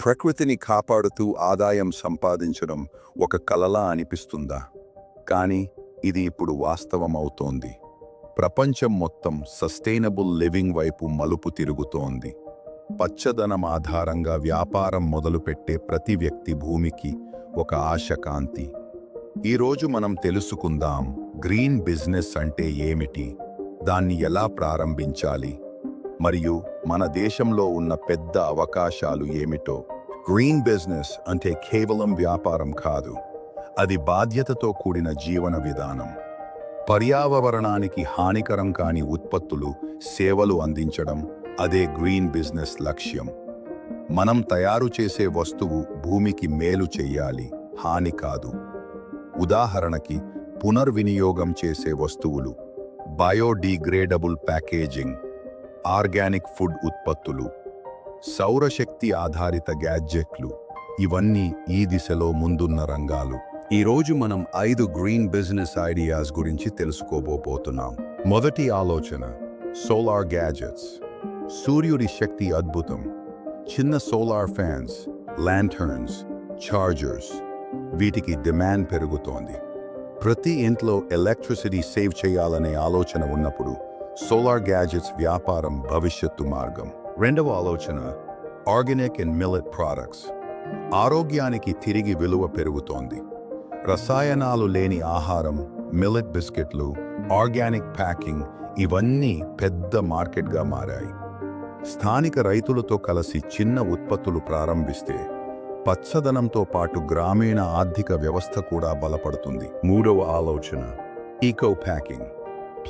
ప్రకృతిని కాపాడుతూ ఆదాయం సంపాదించడం ఒక కలలా అనిపిస్తుందా? కానీ ఇది ఇప్పుడు వాస్తవం అవుతోంది ప్రపంచం మొత్తం సస్టైనబుల్ లివింగ్ వైపు మలుపు తిరుగుతోంది. పచ్చదనం ఆధారంగా వ్యాపారం మొదలుపెట్టే ప్రతి వ్యక్తి భూమికి ఒక ఆశ కాంతి ఈరోజు మనం తెలుసుకుందాం గ్రీన్ బిజినెస్ అంటే ఏమిటి? దాన్ని ఎలా ప్రారంభించాలి? మరియు మన దేశంలో ఉన్న పెద్ద అవకాశాలు ఏమిటో. గ్రీన్ బిజినెస్ అంటే కేవలం వ్యాపారం కాదు. అది బాధ్యతతో కూడిన జీవన విధానం. పర్యావరణానికి హానికరం కాని ఉత్పత్తులు సేవలు అందించడం అదే గ్రీన్ బిజినెస్ లక్ష్యం. మనం తయారు చేసే వస్తువు భూమికి మేలు చెయ్యాలి హాని కాదు. ఉదాహరణకి పునర్వినియోగం చేసే వస్తువులు. Biodegradable packaging. ఆర్గానిక్ ఫుడ్ ఉత్పత్తులు సౌరశక్తి ఆధారిత గ్యాడ్జెట్లు ఇవన్నీ ఈ దిశలో ముందున్న రంగాలు. ఈరోజు మనం ఐదు గ్రీన్ బిజినెస్ ఐడియాస్ గురించి తెలుసుకోబోతున్నాం. మొదటి ఆలోచన సోలార్ గ్యాజెట్స్ సూర్యుడి శక్తి అద్భుతం. చిన్న సోలార్ ఫ్యాన్స్ ల్యాంటర్న్స్ చార్జర్స్. వీటికి డిమాండ్ పెరుగుతోంది. ప్రతి ఇంట్లో ఎలక్ట్రిసిటీ సేవ్ చేయాలనే ఆలోచన ఉన్నప్పుడు సోలార్ గ్యాజెట్స్ వ్యాపారం భవిష్యత్తు మార్గం రెండవ ఆలోచన ఆర్గానిక్ అండ్ మిల్లెట్ ప్రోడక్ట్స్. ఆరోగ్యానికి తిరిగి విలువ పెరుగుతోంది. రసాయనాలు లేని ఆహారం మిల్లెట్ బిస్కెట్లు ఆర్గానిక్ ప్యాకింగ్ ఇవన్నీ పెద్ద మార్కెట్గా మారాయి. స్థానిక రైతులతో కలిసి చిన్న ఉత్పత్తులు ప్రారంభిస్తే పచ్చదనంతో పాటు గ్రామీణ ఆర్థిక వ్యవస్థ కూడా బలపడుతుంది. మూడవ ఆలోచన ఈకో ప్యాకింగ్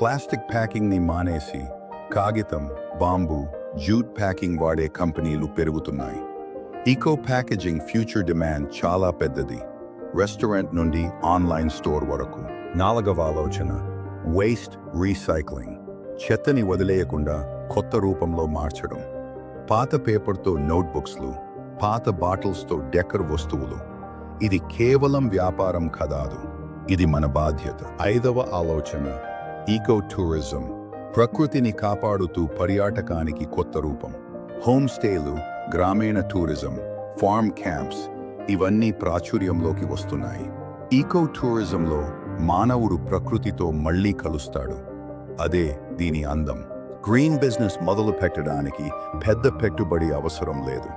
ప్లాస్టిక్ ప్యాకింగ్ని మానేసి కాగితం బాంబు జూట్ ప్యాకింగ్ వాడే కంపెనీలు పెరుగుతున్నాయి. ఈకో ప్యాకేజింగ్ ఫ్యూచర్ డిమాండ్ చాలా పెద్దది. రెస్టారెంట్ నుండి ఆన్లైన్ స్టోర్ వరకు. నాలుగవ ఆలోచన వేస్ట్ రీసైక్లింగ్. చెత్తని వదిలేయకుండా కొత్త రూపంలో మార్చడం. పాత పేపర్తో నోట్బుక్స్లు పాత బాటిల్స్తో డెకర్ వస్తువులు. ఇది కేవలం వ్యాపారం కదాదు. ఇది మన బాధ్యత. ఐదవ ఆలోచన ఈకో టూరిజం ప్రకృతిని కాపాడుతూ పర్యాటకానికి కొత్త రూపం హోమ్ స్టేలు గ్రామీణ టూరిజం ఫార్మ్ క్యాంప్స్ ఇవన్నీ ప్రాచుర్యంలోకి వస్తున్నాయి. ఈకో టూరిజంలో మానవుడు ప్రకృతితో మళ్ళీ కలుస్తాడు. అదే దీని అందం. గ్రీన్ బిజినెస్ మొదలు పెట్టడానికి పెద్ద పెట్టుబడి అవసరం లేదు.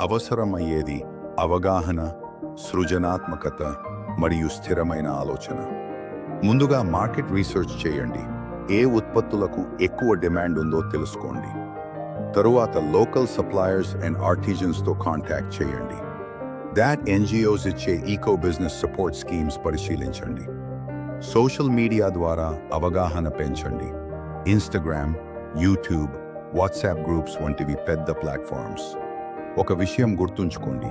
అవసరమయ్యేది అవగాహన సృజనాత్మకత మరియు స్థిరమైన ఆలోచన. ముందుగా మార్కెట్ రీసెర్చ్ చేయండి. ఏ ఉత్పత్తులకు ఎక్కువ డిమాండ్ ఉందో తెలుసుకోండి. తరువాత లోకల్ సప్లయర్స్ అండ్ ఆర్టిజన్స్తో కాంటాక్ట్ చేయండి. దాట్ ఎన్జిఓస్ ఇచ్చే ఈకో బిజినెస్ సపోర్ట్ స్కీమ్స్ పరిశీలించండి. సోషల్ మీడియా ద్వారా అవగాహన పెంచండి. ఇన్స్టాగ్రామ్ యూట్యూబ్ వాట్సాప్ గ్రూప్స్ వంటివి పెద్ద ప్లాట్ఫామ్స్. ఒక విషయం గుర్తుంచుకోండి.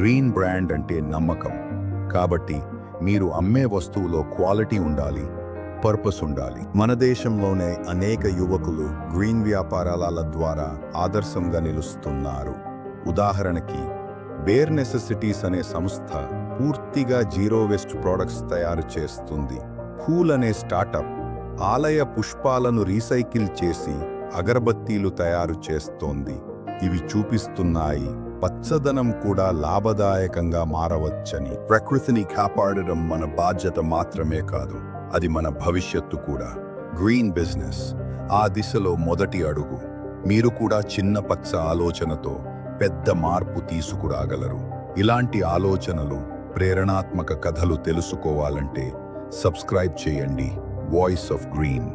గ్రీన్ బ్రాండ్ అంటే నమ్మకం. కాబట్టి మీరు అమ్మే వస్తువులో క్వాలిటీ ఉండాలి పర్పస్ ఉండాలి. మన దేశంలోనే అనేక యువకులు గ్రీన్ వ్యాపారాల ద్వారా ఆదర్శంగా నిలుస్తున్నారు. ఉదాహరణకి బేర్ నెసెసిటీస్ అనే సంస్థ పూర్తిగా జీరో వేస్ట్ ప్రొడక్ట్స్ తయారు చేస్తుంది. ఫూల్ అనే స్టార్టప్ ఆలయ పుష్పాలను రీసైకిల్ చేసి అగరబత్తీలు తయారు చేస్తోంది. ఇవి చూపిస్తున్నాయి. పచ్చదనం కూడా లాభదాయకంగా మారవచ్చని ప్రకృతిని కాపాడడం మన బాధ్యత మాత్రమే కాదు అది మన భవిష్యత్తు కూడా. గ్రీన్ బిజినెస్ ఆ దిశలో మొదటి అడుగు. మీరు కూడా చిన్న పచ్చ ఆలోచనతో పెద్ద మార్పు తీసుకురాగలరు. ఇలాంటి ఆలోచనలు ప్రేరణాత్మక కథలు తెలుసుకోవాలంటే సబ్స్క్రైబ్ చేయండి. Voice of green